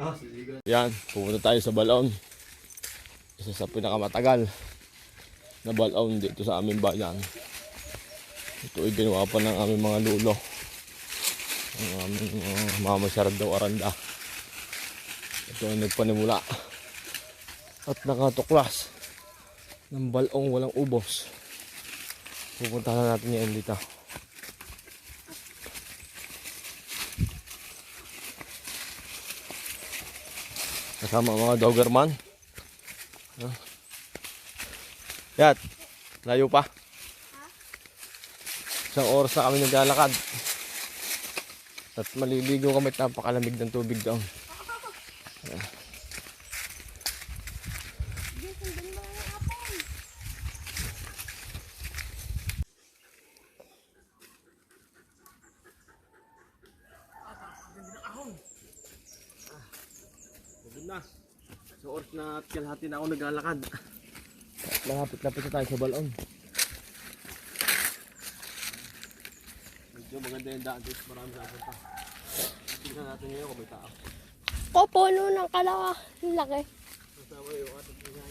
Ah, siligan. Yan, pupunta tayo sa balon. Isa sa pinakamatagal na balon dito sa aming bayan. Ito ay ginawa pa ng aming mga lulo. Ang aming uh, mama Sardo Aranda. Ito ay nagpanimula. At nakatuklas ng balong walang ubos. Pupunta na natin yan dito. Kasama mga Doberman. Huh? Yat, layo pa. Isang oras na kami naglalakad. At maliligo kami at napakalamig ng tubig doon. Pagod kalahati na ako naglalakad. At Malapit-lapit na tayo sa balon. Medyo maganda yung daan dito. Marami na punta. Tingnan natin ngayon kung may tao. Popuno ng kalawa. Ang laki. Kasama yung ating tingnan.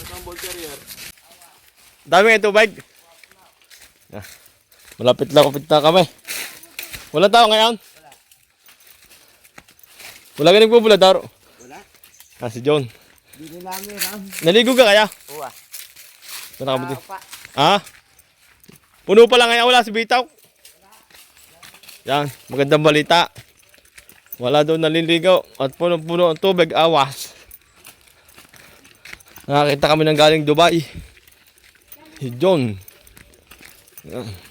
Ito ang ball carrier. Dami nga tubig. Ah, malapit na kapit na kami. Wala tao ngayon? Wala. Wala ka nagbubula, Daro? Wala. Ah, si John. Hindi namin, Ram. Naligo ka kaya? Uwa. Saan ka ba Pa. Ah? Puno pa lang ngayon wala si Bitaw. Yan, magandang balita. Wala daw naliligaw at puno-puno ang tubig, awas. Nakakita kami ng galing Dubai. Si John. Yan.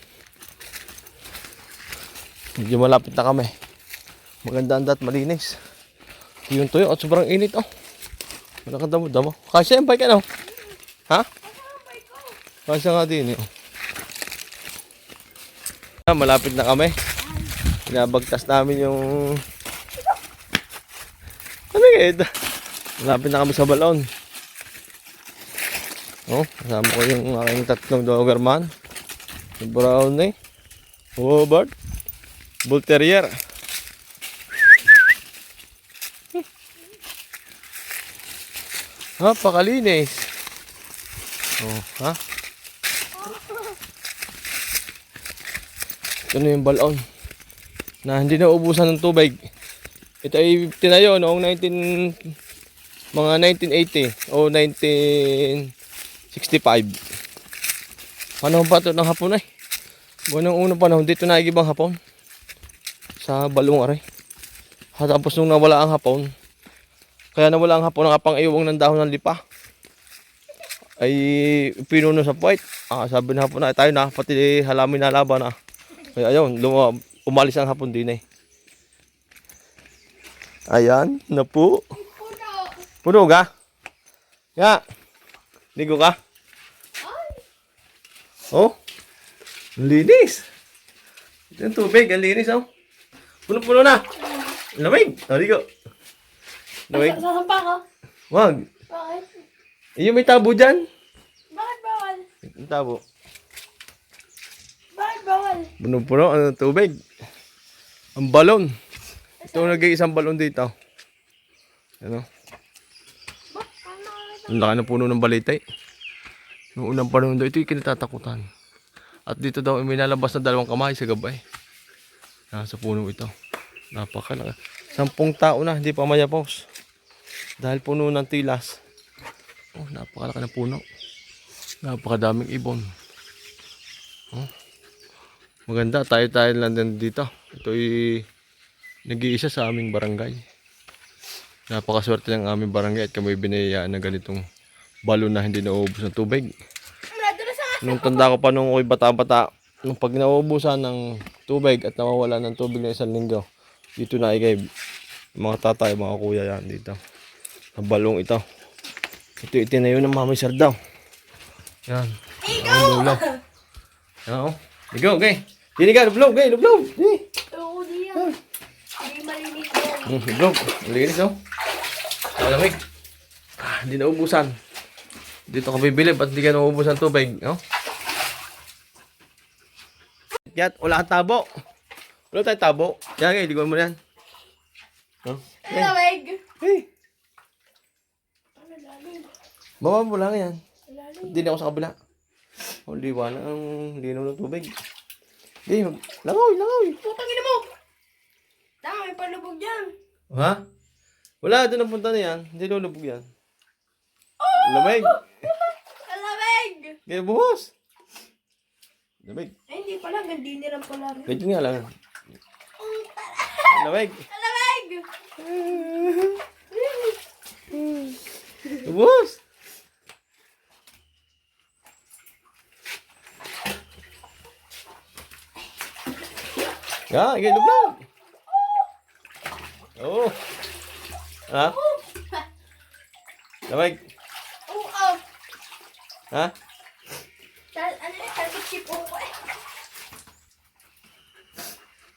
Medyo malapit na kami. Maganda ang dat, malinis. Yung tuyo at sobrang init oh. Wala kang damo-damo. Kasi yung bike ano? Ha? Kasi nga din eh. Ah, Malapit na kami. Pinabagtas namin yung... Ano nga Malapit na kami sa balon. Oh, kasama ko yung aking tatlong Doberman. Yung brown eh. Hobart. Bull Terrier. Ha, pakalinis. Oh, ha? Ito na yung balon na hindi na ubusan ng tubig. Ito ay tinayo noong 19 mga 1980 o 1965. Panahon pa ito ng hapon ay. Buwan ng unang panahon dito na igibang hapon. Sa balong aray. Ha, tapos nung nawala ang hapon, kaya nawala ang hapon ang kapang iwang ng dahon ng lipa. Ay pinuno sa puwet. Ah, sabi ng hapon na tayo na pati halamin na laban na. Kaya ayun, luma, umalis ang hapon din eh. Ayan, na po. Puno ka? Ya. Ligo ka? Oh. Linis. Ito tubig, ang linis oh. Puno-puno na. Lamig. Oh, ligo. Lamig. Sasampa ko. Wag. Bakit? Iyo may tabo dyan. Bakit bawal? Ang tabo. Bakit bawal? Puno-puno ang tubig. Ang balon. Ito nagay isang balon dito. Ano? Ang laki ng puno ng balitay. Noong unang panahon daw, ito yung kinatatakutan. At dito daw, may nalabas na dalawang kamay sa gabay. Nasa puno ito. Napakalaki. Sampung tao na, hindi pa mayapos. Dahil puno ng tilas. Oh, napakalaki ng puno. Napakadaming ibon. Oh. Maganda, tayo-tayo lang din dito. Ito ay nag-iisa sa aming barangay. Napakaswerte ng aming barangay at kami binayaan ng ganitong balon na hindi nauubos ng tubig. Nung tanda ko pa nung ako'y bata-bata, pag nauubusan ng tubig at nawawala ng tubig na isang linggo, dito na ikay mga tatay, mga kuya yan dito. Sa balong ito. Ito itinayo ng mami sir daw. Yan. Lulaw. Yan o. Ligaw, okay. Dini ka, lublob, okay, lublob. Dini. Oo, di yan. Hindi malinis yan. Mm, lublob. Ang linis o. Malamig. Ah, hindi naubusan. Dito ka bibili, ba't hindi ka naubusan tubig? No? Akyat. Wala kang tabo. Wala tayong tabo. Yan, okay, ligon mo na yan. Oh. Ang lamig. Hey, baba mo lang yan. Hindi na ako sa kabila. Oh, liwanag ang linaw ng tubig. Hindi, mag- langoy, langoy. Putang ina mo. Tama, may palubog dyan. Ha? Wala, doon ang punta na yan. Hindi lulubog yan. Lamig. Ang lamig. Kaya buhos. Lamig. Ay, hindi pala. Gandiniran pala rin. Ganyan nga lang. Lamig. Lamig. Buhos. Ya, ganyan lubog. Oh. Ha? Lamig. Oo. oh. Ha? Tal ano yun? Talbot sipo ko eh.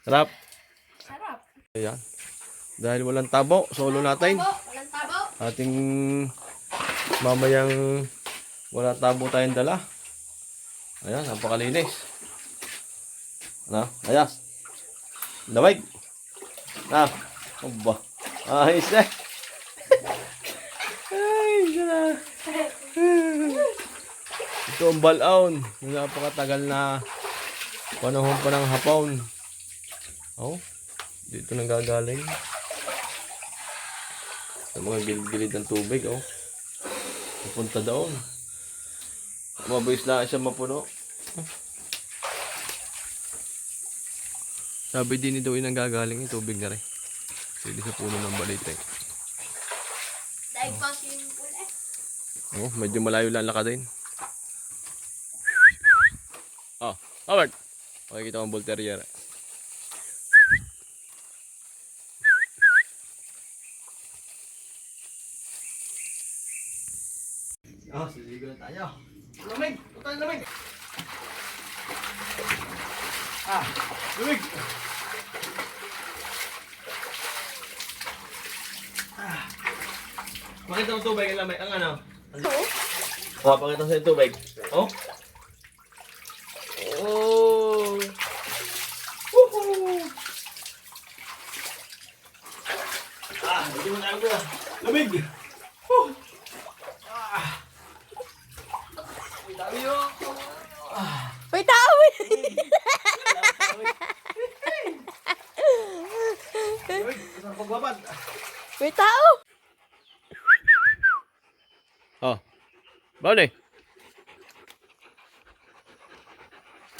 Sarap. Sarap. Ayan. Dahil walang tabo, solo natin. Tabo. Walang tabo. Ating mamayang wala tabo tayong dala. Ayan, napakalinis. Ano? Ayas. Lamig. Ah. Aba. Ayos eh. Ay, sana. Ito ang balaon. Yung napakatagal na panahon pa ng hapon. Oh, dito nang gagaling. Sa mga gilid-gilid ng tubig, oh. Pupunta doon. Mabilis lang siya mapuno. Sabi din ni daw yung gagaling yung tubig na rin. Sige sa puno ng balite. Dahil pa simple eh. Oh, medyo malayo lang lakad din. Oh, Howard. Makikita ko ang bull terrier. Ah, siligo na tayo. Lamig! Tutay lamig! Ah, lamig! Ah. Pakita mo tubig ang lamig. Ang ano? Oh, pakita sa tubig. Oh. Oh. Woohoo. Ah, hindi mo na ako. Lamig. Woo. Ah. Ang dami yun. May tao eh. Lamig. Isang pagbabad. May tao. Oh. Bawal eh.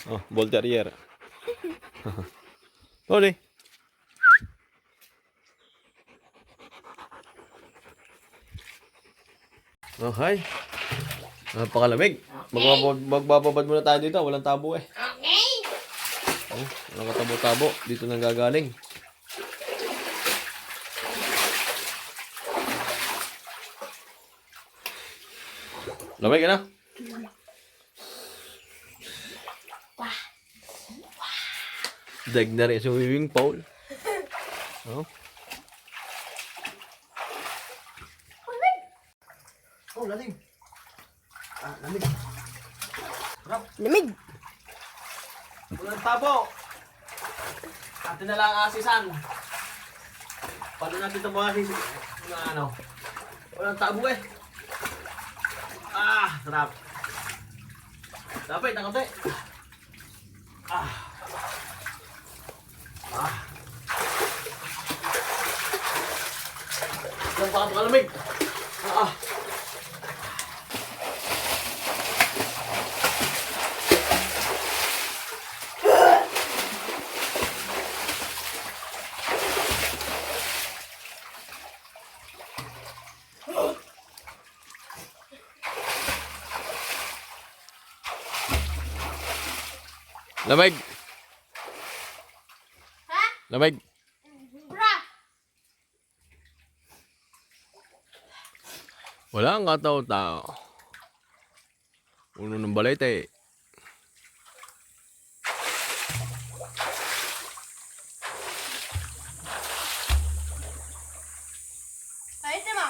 Oh, bull terrier. Bawal eh. Okay. Napakalamig. Magbababad, magbababad muna tayo dito. Walang tabo eh. Okay. Oh, walang katabo-tabo. Dito nang gagaling. Lamig ka na? Dag na rin sa swimming pool. Oh. Oh, lamig. Ah, lamig. Lamig. Walang tabo. Atin na lang ang asisan. Paano natin ito mga asis? Mga ano? Walang tabo eh. Ah, sarap. Dapat, nakate. Ah. Ah. Ang pakapakalamig. Ah. ah. Lamig. Ha? Lamig. Bra. Wala ang katao-tao. Uno ng. Ayos mo.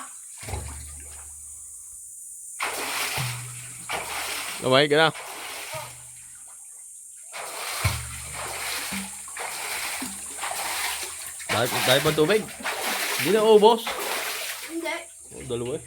Lamig ka na. Dahil, dahil pa tubig. Hindi na ubos. Hindi. Oh, dalawa eh.